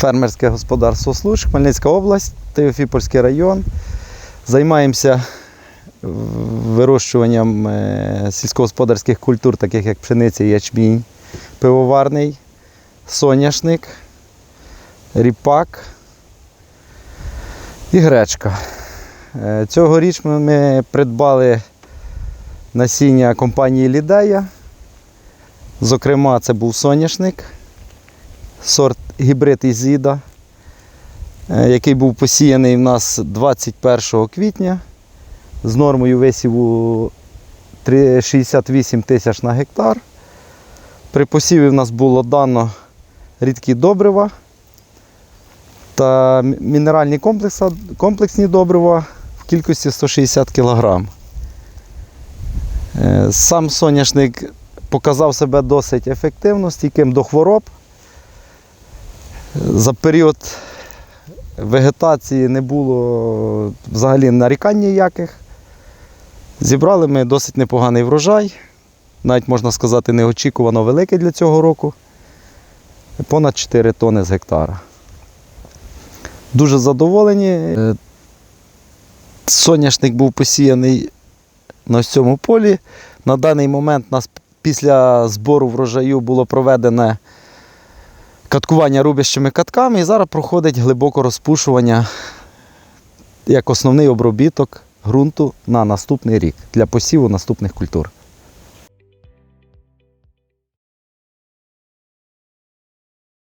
Фермерське господарство Случ, Хмельницька область, Теофіпольський район. Займаємося вирощуванням е, сільськогосподарських культур, таких як пшениця, ячмінь, пивоварний, соняшник, ріпак і гречка. Е, Цьогоріч ми, ми придбали насіння компанії Лідея. Зокрема, це був соняшник, сорт гібрид Ізіда, е, який був посіяний в нас 21 квітня з нормою висіву 68 тисяч на гектар. При посіві в нас було дано рідкі добрива та мінеральні комплекси, комплексні добрива в кількості 160 кг. Сам соняшник показав себе досить ефективно, стійким до хвороб. За період вегетації не було взагалі нарікань ніяких. Зібрали ми досить непоганий врожай, навіть можна сказати, неочікувано великий для цього року. Понад 4 тони з гектара. Дуже задоволені. Е, Соняшник був посіяний на цьому полі. На даний момент нас після збору врожаю було проведене каткування рубящими катками і зараз проходить глибоке розпушування як основний обробіток ґрунту на наступний рік для посіву наступних культур.